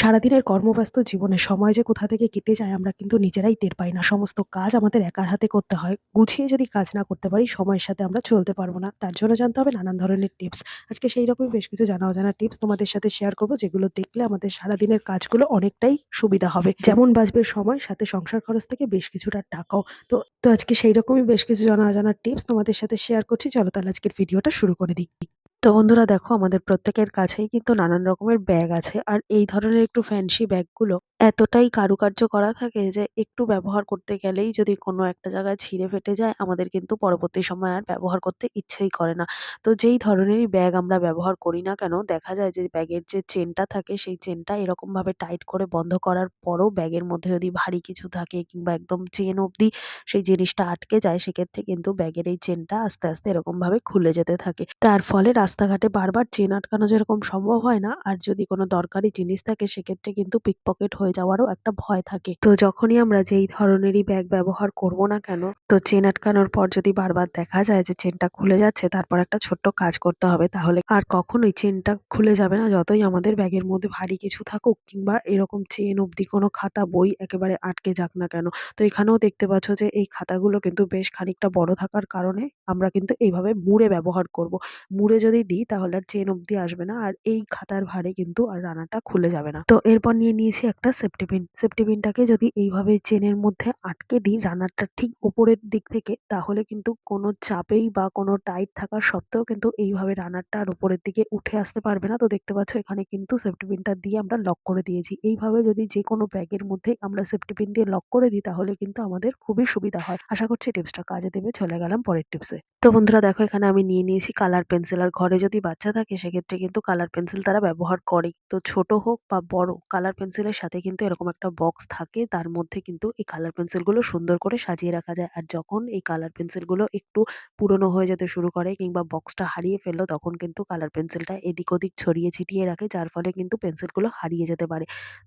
সারাদিনের কর্মব্যস্ত জীবনে সময় যে কোথা থেকে কেটে যায় আমরা কিন্তু নিজেরাই টের পাই না। সমস্ত কাজ আমাদের একার হাতে করতে হয়। গুছিয়ে যদি কাজ না করতে পারি, সময়ের সাথে আমরা চলতে পারব না। তার জন্য জানতে হবে নানান ধরনের টিপস। আজকে সেই রকমই বেশ কিছু জানা অজানা টিপস তোমাদের সাথে শেয়ার করব, যেগুলো দেখলে আমাদের সারাদিনের কাজগুলো অনেকটাই সুবিধা হবে। যেমন বাঁচবে সময়, সাথে সংসার খরচ থেকে বেশ কিছুটা টাকাও। তো তো আজকে সেই রকমই বেশ কিছু জানা অজানা টিপস তোমাদের সাথে শেয়ার করছি। চলো তাহলে আজকের ভিডিওটা শুরু করে দিই। তো বন্ধুরা দেখো, আমাদের প্রত্যেকের কাছেই কিন্তু নানান রকমের ব্যাগ আছে। আর এই ধরনের একটু ফ্যান্সি ব্যাগগুলো এতটাই কারুকার্য করা থাকে যে, একটু ব্যবহার করতে গেলেই যদি কোনো একটা জায়গায় ছিঁড়ে ফেটে যায়, আমাদের কিন্তু পরবর্তী সময় আর ব্যবহার করতে ইচ্ছেই করে না। তো যেই ধরনেরই ব্যাগ আমরা ব্যবহার করি না কেন, দেখা যায় যে, ব্যাগের যে চেনটা থাকে, সেই চেনটা এরকমভাবে টাইট করে বন্ধ করার পরও ব্যাগের মধ্যে যদি ভারী কিছু থাকে কিংবা একদম চেন অবধি সেই জিনিসটা আটকে যায়, সেক্ষেত্রে কিন্তু ব্যাগের এই চেনটা আস্তে আস্তে এরকমভাবে খুলে যেতে থাকে। তার ফলে রাস্তাঘাটে বারবার চেন আটকানো যেরকম সম্ভব হয় না, আর যদি কোনো দরকারি জিনিস থাকে, সেক্ষেত্রে কিন্তু পিকপকেট হয়ে যাওয়ারও একটা ভয় থাকে। তো যখনই আমরা যেই ধরনেরই ব্যাগ ব্যবহার করব না কেন, তো চেন আটকানোর পর যদি বারবার দেখা যায় যে চেনটা খুলে যাচ্ছে, তারপর একটা ছোট্ট কাজ করতে হবে তাহলে। আর কখনোই চেনটা খুলে যাবে না, যতই আমাদের ব্যাগের মধ্যে ভারী কিছু থাকুক, কিংবা এরকম চেন অবধি কোনো খাতা, বই একেবারে আটকে যাক না কেন। তো এখানেও দেখতে পাচ্ছ যে এই খাতাগুলো কিন্তু বেশ খানিকটা বড় থাকার কারণে আমরা কিন্তু এইভাবে মুড়ে ব্যবহার করব। মুড়ে যদি দিই, তাহলে আর চেন অবধি আসবে না। আর এই খাতার ভারে কিন্তু আর রানাটা খুলে যাবে না। তো এরপর নিয়ে নিয়েছি একটা সেফটি পিন সেফটি পিনটাকে যদি এইভাবে চেনের মধ্যে আটকে দিই, রানারটা ঠিক উপরের দিক থেকে, তাহলে কিন্তু কোনো চাপেই বা কোনো টাইট থাকা সত্ত্বেও কিন্তু এইভাবে রানারটা আর উপরের দিকে উঠে আসতে পারবে না। তো দেখতে পাচ্ছ, এখানে কিন্তু সেফটি পিনটা দিয়ে আমরা লক করে দিয়েছি। এইভাবে যদি যে কোনো ব্যাগের মধ্যে আমরা সেফটি পিন দিয়ে লক করে দিই, তাহলে কিন্তু আমাদের খুবই সুবিধা হয়। আশা করছি টিপসটা কাজে দেবে। চলে গেলাম পরের টিপসে তো বন্ধুরা দেখো এখানে আমি নিয়ে নিয়েছি কালার পেন্সিল আর ঘরে যদি বাচ্চা থাকে সেক্ষেত্রে কিন্তু কালার পেন্সিল তারা ব্যবহার করে। তো ছোট হোক বা বড় কালার পেন্সিলের সাথে কিন্তু এরকম একটা বক্স থাকে, তার মধ্যে কিন্তু এই কালার পেন্সিলগুলো সুন্দর করে সাজিয়ে রাখা যায়। আর যখন এই কালার পেন্সিলগুলো একটু পুরনো হয়ে যেতে শুরু করে কিংবা বক্সটা হারিয়ে ফেলল, তখন কিন্তু কালার পেন্সিলটা এদিক ওদিক ছড়িয়ে ছিটিয়ে রাখে, যার ফলে কিন্তু পেন্সিলগুলো হারিয়ে যেতে পারে।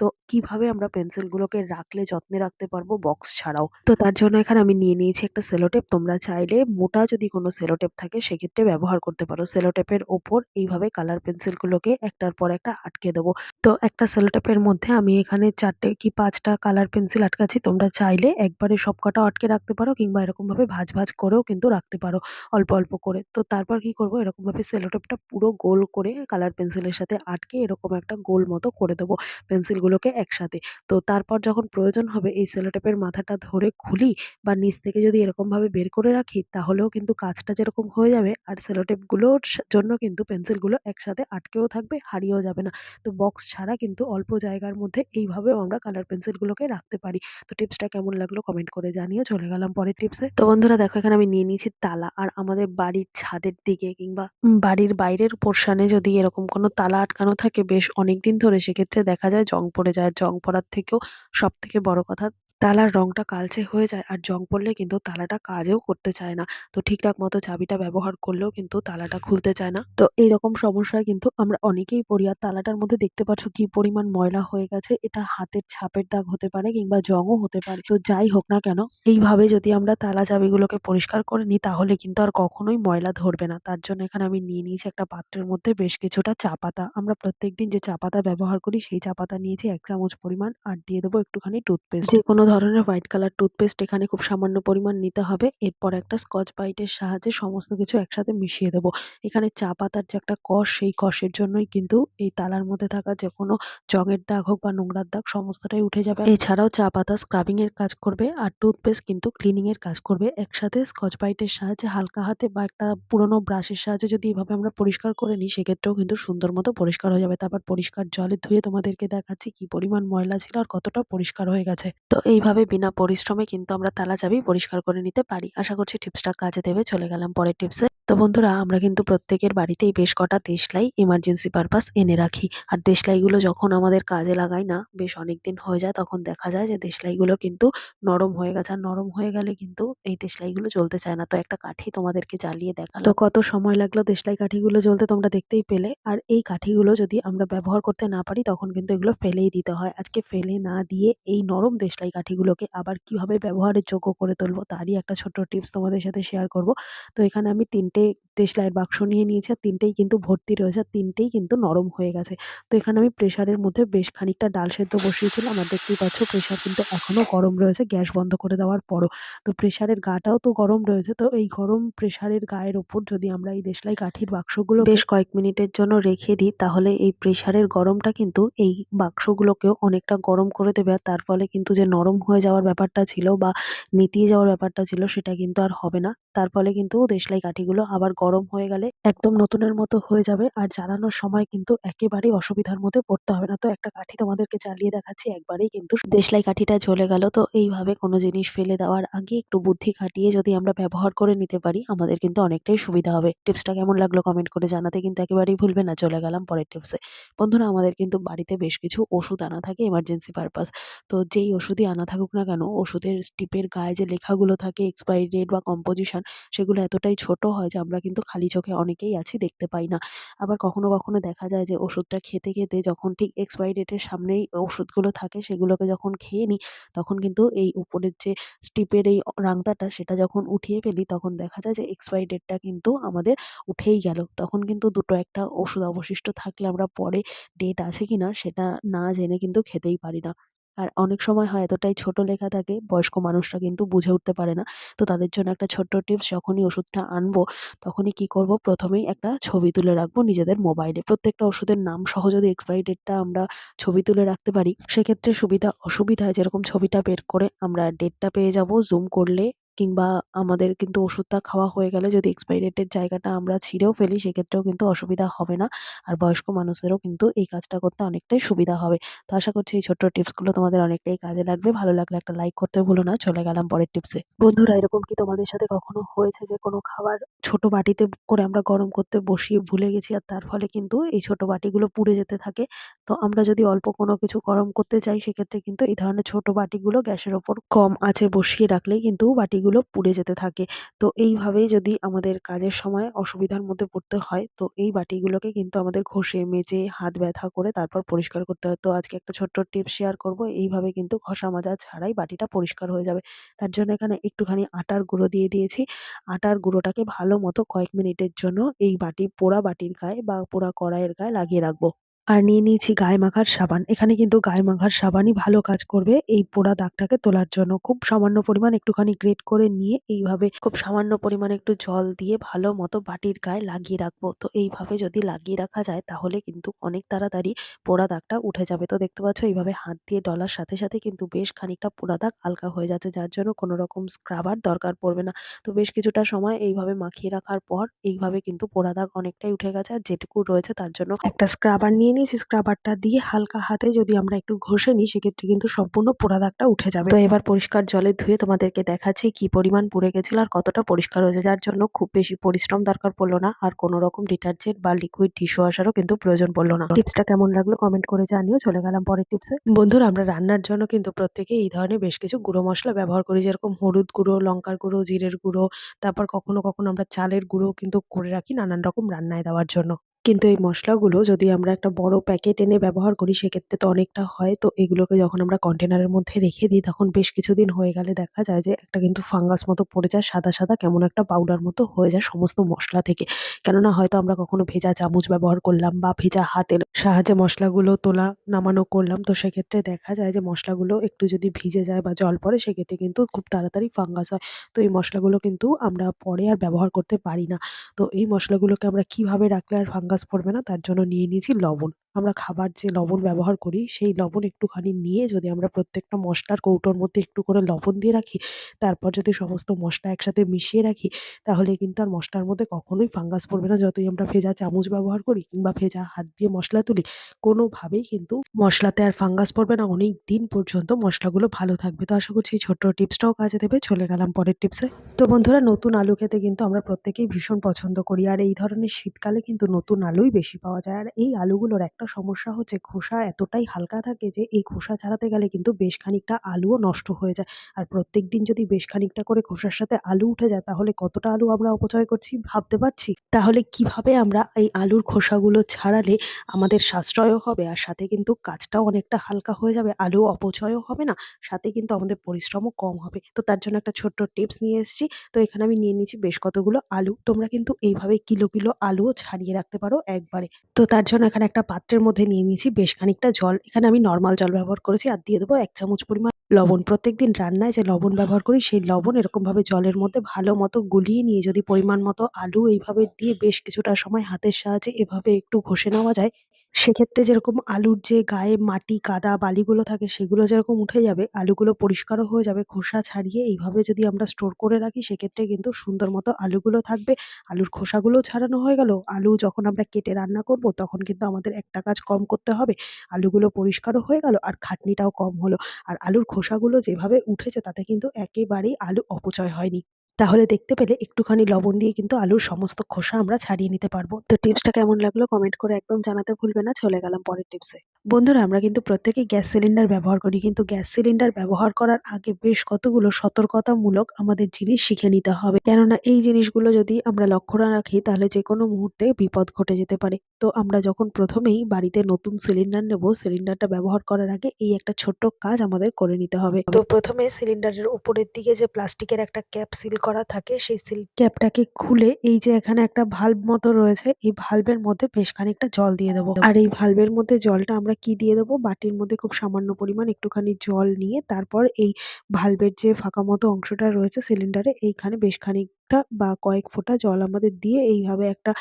তো কীভাবে আমরা পেন্সিলগুলোকে রাখলে যত্নে রাখতে পারব বক্স ছাড়াও? তো তার জন্য এখানে আমি নিয়ে নিয়েছি একটা সেলোটেপ তোমরা চাইলে মোটা যদি কোনো সেলোটেপ থাকে, সেক্ষেত্রে ব্যবহার করতে পারো। সেলোটেপের ওপর এইভাবে কালার পেন্সিলগুলোকে একটার পর একটা আটকে দেবো। তো একটা সেলোটেপের মধ্যে আমি এখানে চারটে কি পাঁচটা কালার পেন্সিল আটকাচ্ছি, তোমরা চাইলে একবারে সব কটা আটকে রাখতে পারো কিংবা এরকমভাবে ভাঁজ ভাঁজ করেও কিন্তু রাখতে পারো অল্প অল্প করে। তো তারপর কি করব, এরকমভাবে সেলোটেপটা পুরো গোল করে কালার পেন্সিলের সাথে আটকে এরকম একটা গোল মতো করে দেবো পেন্সিলগুলোকে একসাথে। তো তারপর যখন প্রয়োজন হবে এই সেলোটেপের মাথাটা ধরে খুলি বা নিচ থেকে যদি এরকমভাবে বের করে রাখি, তাহলেও কিন্তু কাজটা যেরকম হয়ে যাবে আর সেলোটেপগুলোর জন্য কিন্তু পেন্সিলগুলো একসাথে আটকেও থাকবে, হারিয়েও যাবে না। তো বক্স ছাড়া কিন্তু অল্প জায়গার মধ্যে এইভাবেও আমরা কালার পেন্সিলগুলোকে রাখতে পারি। তো টিপসটা কেমন লাগল কমেন্ট করে জানিয়ে চলে গেলাম পরের টিপসে তো বন্ধুরা দেখো এখানে আমি নিয়ে নিয়েছি তালা আর আমাদের বাড়ির ছাদের দিকে কিংবা বাড়ির বাইরের পোর্শনে যদি এরকম কোনো তালা আটকানো থাকে, বেশ অনেক দিন ধরে সেক্ষেত্রে দেখা যায় জং পড়ে যায়। জং পড়ার থেকেও সব থেকে বড় কথা তালার রংটা কালচে হয়ে যায় আর জং পড়লে কিন্তু তালাটা কাজও করতে চায় না। তো ঠিকঠাক মতো চাবিটা ব্যবহার করলেও কিন্তু তালাটা খুলতে চায় না। তো এইরকম সমস্যায় কিন্তু আমরা অনেকেই পড়ি আর তালাটার মধ্যে দেখতে পাচ্ছ কি পরিমাণ ময়লা হয়ে গেছে। এটা হাতের ছাপের দাগ হতে পারে কিংবা জংও হতে পারে। তো যাই হোক না কেন, এইভাবে যদি আমরা তালা চাবিগুলোকে পরিষ্কার করে নিই তাহলে কিন্তু আর কখনোই ময়লা ধরবে না। তার জন্য এখানে আমি নিয়ে নিয়েছি একটা পাত্রের মধ্যে বেশ কিছুটা চা পাতা। আমরা প্রত্যেকদিন যে চা পাতা ব্যবহার করি সেই চা পাতা নিয়েছি এক চামচ পরিমাণ আর দিয়ে দেবো একটুখানি টুথপেস্ট। যে কোনো ধরনের হোয়াইট কালার টুথপেস্ট এখানে খুব সামান্য পরিমাণ নিতে হবে। এরপর একটা স্কচ ব্রাইটের সাহায্যে সমস্ত কিছু একসাথে মিশিয়ে দেবো। এখানে চা পাতার যে একটা কষ, সেই কষের জন্যই কিন্তু এই তালার মধ্যে থাকা যে কোনো জংয়ের দাগ হোক বা নোংরার দাগ সমস্তটাই উঠে যাবে। এছাড়াও চা পাতা স্ক্রাবিং এর কাজ করবে আর টুথপেস্ট কিন্তু ক্লিনিং এর কাজ করবে। একসাথে স্কচ ব্রাইটের সাহায্যে হালকা হাতে বা একটা পুরোনো ব্রাশের সাহায্যে যদি এভাবে আমরা পরিষ্কার করে নিই, সেক্ষেত্রেও কিন্তু সুন্দর মতো পরিষ্কার হয়ে যাবে। তারপর পরিষ্কার জলে ধুয়ে তোমাদেরকে দেখাচ্ছি কি পরিমাণ ময়লা ছিল আর কতটা পরিষ্কার হয়ে গেছে। তো এইভাবে বিনা পরিশ্রমে কিন্তু আমরা তালা চাবি পরিষ্কার করে নিতে পারি। আশা করছি টিপসটা কাজে দেবে। চলে গেলাম পরের টিপসে। তো বন্ধুরা, আমরা কিন্তু প্রত্যেকের বাড়িতেই বেশ কটা দেশলাই এমার্জেন্সি পারপাস এনে রাখি। আর দেশলাইগুলো যখন আমাদের কাজে লাগাই না, বেশ অনেক দিন হয়ে যায়, তখন দেখা যায় যে দেশলাইগুলো কিন্তু নরম হয়ে গেছে। আর নরম হয়ে গেলে কিন্তু এই দেশলাইগুলো জ্বলতে চায় না। তো একটা কাঠি তোমাদেরকে জ্বালিয়ে দেখাল তো কত সময় লাগল দেশলাই কাঠিগুলো জ্বলতে তোমরা দেখতেই পেলে। আর এই কাঠিগুলো যদি আমরা ব্যবহার করতে না পারি, তখন কিন্তু এগুলো ফেলেই দিতে হয়। আজকে ফেলে না দিয়ে এই নরম দেশলাই কাঠি কাঠিগুলোকে আবার কীভাবে ব্যবহারের যোগ্য করে তুলবো তারই একটা ছোট্ট টিপস তোমাদের সাথে শেয়ার করব। তো এখানে আমি ৩ টে দেশলাইয়ের বাক্স নিয়ে নিয়েছি আর তিনটেই কিন্তু ভর্তি রয়েছে, আর তিনটেই কিন্তু নরম হয়ে গেছে। তো এখানে আমি প্রেশারের মধ্যে বেশ খানিকটা ডাল সেদ্ধ বসিয়েছিলাম আর দেখতেই পাচ্ছ প্রেশার কিন্তু এখনও গরম রয়েছে গ্যাস বন্ধ করে দেওয়ার পরও। তো প্রেশারের গাটাও তো গরম রয়েছে, তো এই গরম প্রেশারের গায়ের ওপর যদি আমরা এই দেশলাই কাঠির বাক্সগুলো বেশ কয়েক মিনিটের জন্য রেখে দিই, তাহলে এই প্রেশারের গরমটা কিন্তু এই বাক্সগুলোকেও অনেকটা গরম করে দেবে, আর তার ফলে কিন্তু যে নরম হয়ে যাওয়ার ব্যাপারটা ছিল বা নেতিয়ে যাওয়ার ব্যাপারটা ছিল সেটা কিন্তু আর হবে না। তার ফলে কিন্তু দেশলাই কাঠিগুলো আবার গরম হয়ে গেলে একদম নতুনের মতো হয়ে যাবে আর জ্বালানোর সময় কিন্তু একেবারেই অসুবিধার মধ্যে পড়তে হবে না। তো একটা কাঠি তোমাদেরকে জ্বালিয়ে দেখাচ্ছি, একবারেই কিন্তু দেশলাই কাঠিটা জ্বলে গেল। তো এইভাবে কোনো জিনিস ফেলে দেওয়ার আগে একটু বুদ্ধি খাটিয়ে যদি আমরা ব্যবহার করে নিতে পারি, আমাদের কিন্তু অনেকটাই সুবিধা হবে। টিপসটা কেমন লাগল কমেন্ট করে জানাতে কিন্তু একেবারেই ভুলবে না। চলে গেলাম পরের টিপসে। বন্ধুরা, আমাদের কিন্তু বাড়িতে বেশ কিছু ওষুধ আনা থাকে এমার্জেন্সি পারপাস। তো যেই ওষুধই আনা থাকুক না কেন ওষুধের স্টিপের গায়ে যে লেখাগুলো থাকে এক্সপায়ারি ডেট বা কম্পোজিশন সেগুলো এতটাই ছোট হয় যে আমরা কিন্তু খালি চোখে অনেকেই আছি দেখতে পাই না। আবার কখনো, কখনো দেখা যায় যে ওষুধটা খেতে, খেতে যখন ঠিক এক্সপায়ারি ডেটের সামনেই ওষুধগুলো থাকে সেগুলোকে যখন খেয়ে নিই তখন কিন্তু এই উপরের যে স্টিপের এই রাংতাটা সেটা যখন উঠিয়ে ফেলি তখন দেখা যায় যে এক্সপায়ারি ডেটটা কিন্তু আমাদের উঠেই গেল। তখন কিন্তু দুটো একটা ওষুধ অবশিষ্ট থাকলে আমরা পরে ডেট আছে কিনা সেটা না জেনে কিন্তু খেতেই পারি না। আর অনেক সময় হয় এতটাই ছোট লেখা থাকে, বয়স্ক মানুষরা কিন্তু বুঝে উঠতে পারে না। তো তাদের জন্য একটা ছোট্ট টিপস, যখনই ওষুধটা আনব, তখনই কি করব প্রথমেই একটা ছবি তুলে রাখব নিজেদের মোবাইলে। প্রত্যেকটা ওষুধের নাম সহ যদি এক্সপায়ারি ডেটটা আমরা ছবি তুলে রাখতে পারি, সেক্ষেত্রে সুবিধা, অসুবিধায় যেরকম ছবিটা বের করে আমরা ডেটটা পেয়ে যাব জুম করলে কিংবা আমাদের কিন্তু ওষুধটা খাওয়া হয়ে গেলে যদি এক্সপায়ারি ডেটের জায়গাটা আমরা ছিঁড়েও ফেলি, সেক্ষেত্রেও কিন্তু অসুবিধা হবে না। আর বয়স্ক মানুষদেরও কিন্তু এই কাজটা করতে অনেকটাই সুবিধা হবে। তো আশা করছি এই ছোট্ট টিপসগুলো তোমাদের অনেকটাই কাজে লাগবে। ভালো লাগলে একটা লাইক করতে ভুলো না। চলে গেলাম পরের টিপসে। বন্ধুরা, এরকম কি তোমাদের সাথে কখনো হয়েছে যে কোনো খাবার ছোট বাটিতে করে আমরা গরম করতে বসিয়ে ভুলে গেছি আর তার ফলে কিন্তু এই ছোট বাটিগুলো পুড়ে যেতে থাকে। তো আমরা যদি অল্প কোনো কিছু গরম করতে চাই, সেক্ষেত্রে কিন্তু এই ধরনের ছোট বাটিগুলো গ্যাসের ওপর কম আঁচে বসিয়ে রাখলেই কিন্তু বাটিগুলো পুড়ে যেতে থাকে। তো এইভাবেই যদি আমাদের কাজের সময় অসুবিধার মধ্যে পড়তে হয়, তো এই বাটিগুলোকে কিন্তু আমাদের ঘষে, মেজে, হাত ব্যথা করে তারপর পরিষ্কার করতে হয়। তো আজকে একটা ছোট্ট টিপস শেয়ার করব। এইভাবে কিন্তু ঘষা মাজা ছাড়াই বাটিটা পরিষ্কার হয়ে যাবে। তার জন্য এখানে একটুখানি আটার গুঁড়ো দিয়ে দিয়েছি। আটার গুঁড়োটাকে ভালো মতো কয়েক মিনিটের জন্য এই বাটি, পোড়া বাটির গায়ে বা পোড়া কড়াইয়ের গায়ে লাগিয়ে রাখব। আর নিয়ে নিয়েছি গায়ে মাখার সাবান। এখানে কিন্তু গায়ে মাখার সাবানই ভালো কাজ করবে এই পোড়া দাগটাকে তোলার জন্য। খুব সামান্য পরিমাণ একটুখানি গ্রেট করে নিয়ে এইভাবে খুব সামান্য পরিমাণে একটু জল দিয়ে ভালো মতো বাটির গায়ে লাগিয়ে রাখব। তো এইভাবে যদি লাগিয়ে রাখা যায় তাহলে কিন্তু অনেক তাড়াতাড়ি পোড়া দাগটা উঠে যাবে। তো দেখতে পাচ্ছ এইভাবে হাত দিয়ে ডলার সাথে, সাথে কিন্তু বেশ খানিকটা পোড়া দাগ হালকা হয়ে যাচ্ছে যার জন্য কোনো রকম স্ক্রাবার দরকার পড়বে না। তো বেশ কিছুটা সময় এইভাবে মাখিয়ে রাখার পর এইভাবে কিন্তু পোড়া দাগ অনেকটাই উঠে গেছে আর যেটুকু রয়েছে তার জন্য একটা স্ক্রাবার নিয়ে নিয়েছি। স্ক্রাবারটা দিয়ে হালকা হাতে যদি আমরা একটু ঘষে নিই সেক্ষেত্রে কিন্তু সম্পূর্ণ পোড়া দাগটা উঠে যাবে। তো এবার পরিষ্কার জলে ধুয়ে তোমাদেরকে দেখাচ্ছি কি পরিমাণ পুড়ে গেছিল আর কতটা পরিষ্কার হয়েছে যার জন্য খুব বেশি পরিশ্রম দরকার পড়ল না আর কোনো রকম ডিটারজেন্ট বা লিকুইড ডিশ ওয়াশারও কিন্তু প্রয়োজন পড়ল না। টিপসটা কেমন লাগল কমেন্ট করে জানিও। চলে গেলাম পরের টিপসে। বন্ধুরা আমরা রান্নার জন্য কিন্তু প্রত্যেকেই এই ধরনের বেশ কিছু গুঁড়ো মশলা ব্যবহার করি যেরকম হলুদ গুঁড়ো, লঙ্কার গুঁড়ো, জিরের গুঁড়ো তারপর কখনো, কখনো আমরা চালের গুঁড়ো কিন্তু করে রাখি নানান রকম রান্নায় দেওয়ার জন্য। কিন্তু এই মসলাগুলো যদি আমরা একটা বড় প্যাকেট এনে ব্যবহার করি সেক্ষেত্রে তো অনেকটা হয়। তো এগুলোকে যখন আমরা কন্টেনারের মধ্যে রেখে দিই তখন বেশ কিছুদিন হয়ে গেলে দেখা যায় যে একটা কিন্তু ফাঙ্গাস মতো পড়ে যায় সাদা, সাদা কেমন একটা পাউডার মতো হয়ে যায় সমস্ত মশলা থেকে। কেননা হয়তো আমরা কখনো ভেজা চামচ ব্যবহার করলাম বা ভেজা হাতের সাহায্যে মসলাগুলো তোলা নামানো করলাম। তো সেক্ষেত্রে দেখা যায় যে মসলাগুলো একটু যদি ভিজে যায় বা জল পড়ে সেক্ষেত্রে কিন্তু খুব তাড়াতাড়ি ফাঙ্গাস হয়। তো এই মসলাগুলো কিন্তু আমরা পরে আর ব্যবহার করতে পারি না। তো এই মসলাগুলোকে আমরা কীভাবে রাখলে আর ফাঙ্গাস পড়বে না তার জন্য নিয়ে নিয়েছি লবণ। আমরা খাবার যে লবণ ব্যবহার করি, সেই লবণ একটুখানি নিয়ে যদি আমরা প্রত্যেকটা মশলার কৌটোর মধ্যে একটু করে লবণ দিয়ে রাখি, তারপর যদি সমস্ত মশলা একসাথে মিশিয়ে রাখি, তাহলে কিন্তু আর মশলার মধ্যে কখনোই ফাঙ্গাস পড়বে না। যতই আমরা ভেজা চামচ ব্যবহার করি কিংবা ভেজা হাত দিয়ে মশলা তুলি, কোনোভাবেই কিন্তু মশলাতে আর ফাঙ্গাস পড়বে না। অনেক দিন পর্যন্ত মশলাগুলো ভালো থাকবে। তো আশা করছি এই ছোট্ট টিপসটাও কাজে দেবে। চলে গেলাম পরের টিপসে। তো বন্ধুরা, নতুন আলু খেতে কিন্তু আমরা প্রত্যেকেই ভীষণ পছন্দ করি। আর এই ধরনের শীতকালে কিন্তু নতুন আলুই বেশি পাওয়া যায়। আর এই আলুগুলোর একটা একটা সমস্যা হচ্ছে খোসা এতটাই হালকা থাকে যে এই খোসা ছাড়াতে গেলে কিন্তু বেশ খানিকটা আলুও নষ্ট হয়ে যায়। আর প্রত্যেকদিন যদি বেশ খানিকটা করে খোসার সাথে আলু উঠে যায় তাহলে কতটা আলু আমরা অপচয় করছি ভাবতে পারছি? তাহলে কীভাবে আমরা এই আলুর খোসাগুলো ছাড়ালে আমাদের সাশ্রয়ও হবে আর সাথে কিন্তু কাজটাও অনেকটা হালকা হয়ে যাবে, আলু অপচয়ও হবে না, সাথে কিন্তু আমাদের পরিশ্রমও কম হবে। তো তার জন্য একটা ছোট্ট টিপস নিয়ে এসেছি। তো এখানে আমি নিয়ে নিয়েছি বেশ কতগুলো আলু। তোমরা কিন্তু এইভাবে কিলো, কিলো আলুও ছাড়িয়ে রাখতে পারো একবারে। তো তার জন্য এখানে একটা পাত্রের মধ্যে নিয়ে নিয়েছি বেশ খানিকটা জল। এখানে আমি নর্মাল জল ব্যবহার করেছি আর দিয়ে দেবো এক চামচ পরিমাণ লবণ। প্রত্যেকদিন রান্নায় যে লবণ ব্যবহার করি সেই লবণ এরকমভাবে জলের মধ্যে ভালো মতো গুলিয়ে নিয়ে যদি পরিমাণ মতো আলু এইভাবে দিয়ে বেশ কিছুটা সময় হাতের সাহায্যে এভাবে একটু ঘষে নেওয়া যায়, সেক্ষেত্রে যেরকম আলুর যে গায়ে মাটি, কাদা, বালিগুলো থাকে সেগুলো যেরকম উঠে যাবে, আলুগুলো পরিষ্কারও হয়ে যাবে। খোসা ছাড়িয়ে এইভাবে যদি আমরা স্টোর করে রাখি সেক্ষেত্রে কিন্তু সুন্দর মতো আলুগুলো থাকবে। আলুর খোসাগুলোও ছাড়ানো হয়ে গেল। আলু যখন আমরা কেটে রান্না করব তখন কিন্তু আমাদের একটা কাজ কম করতে হবে। আলুগুলো পরিষ্কারও হয়ে গেল আর খাটনিটাও কম হলো। আর আলুর খোসাগুলো যেভাবে উঠেছে তাতে কিন্তু একেবারেই আলু অপচয় হয়নি। তাহলে দেখতে পেলে একটুখানি লবণ দিয়ে কিন্তু আলুর সমস্ত খোসা আমরা ছাড়িয়ে নিতে পারব। তো টিপসটা কেমন লাগল কমেন্ট করে একদম জানাতে ভুলবে না। চলে গেলাম পরের টিপসে। বন্ধুরা আমরা কিন্তু প্রত্যেকেই গ্যাস সিলিন্ডার ব্যবহার করি। কিন্তু গ্যাস সিলিন্ডার ব্যবহার করার আগে বেশ কতগুলো সতর্কতামূলক আমাদের জিনিস শিখে নিতে হবে। কেননা এই জিনিসগুলো যদি আমরা লক্ষ্য না রাখি তাহলে যেকোনো মুহূর্তে বিপদ ঘটে যেতে পারে। তো আমরা যখন প্রথমেই বাড়িতে নতুন সিলিন্ডার নেব, সিলিন্ডারটা ব্যবহার করার আগে এই একটা ছোট্ট কাজ আমাদের করে নিতে হবে। তো প্রথমে সিলিন্ডারের উপরের দিকে যে প্লাস্টিকের একটা ক্যাপ সিল করা থাকে সেই সিল ক্যাপটাকে খুলে এই যে এখানে একটা ভাল্ব মতো রয়েছে এই ভাল্বের মধ্যে বেশ খানিকটা জল দিয়ে দেবো। আর এই ভাল্বের মধ্যে জলটা আমরা কি দিয়ে দেবো বাটির মধ্যে খুব সামান্য পরিমাণ একটুখানি জল নিয়ে তারপর এই ভাল্বের যে ফাঁকা মতো অংশটা রয়েছে সিলিন্ডারে এইখানে বেশ খানিকটা বা কয়েক ফোঁটা জল আমাদের দিয়ে এইভাবে একটা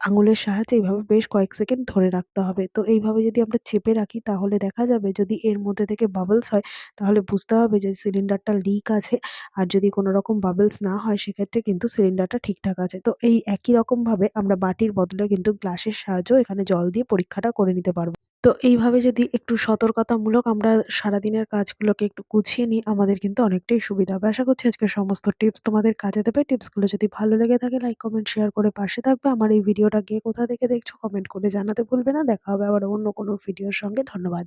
আঙুলের সাহায্যে এইভাবে বেশ কয়েক সেকেন্ড ধরে রাখতে হবে। তো এইভাবে যদি আমরা চেপে রাখি তাহলে দেখা যাবে যদি এর মধ্যে থেকে বাবলস হয় তাহলে বুঝতে হবে যে সিলিন্ডারটা লিক আছে। আর যদি কোনো রকম বাবলস না হয় সেক্ষেত্রে কিন্তু সিলিন্ডারটা ঠিকঠাক আছে। তো এই একই রকমভাবে আমরা বাটির বদলে কিন্তু গ্লাসের সাহায্যেও এখানে জল দিয়ে পরীক্ষাটা করে নিতে পারব। তো এইভাবে যদি একটু সতর্কতামূলক আমরা সারাদিনের কাজগুলোকে একটু গুছিয়ে নিই আমাদের কিন্তু অনেকটাই সুবিধা হবে। আশা করছি আজকে সমস্ত টিপস তোমাদের কাজে দেবে। টিপসগুলো যদি ভালো লেগে থাকে লাইক, কমেন্ট, শেয়ার করে পাশে থাকবে। আমার এই ভিডিওটা গিয়ে কোথা থেকে দেখছ কমেন্ট করে জানাতে ভুলবে না। দেখা হবে আবার অন্য কোনো ভিডিওর সঙ্গে। ধন্যবাদ।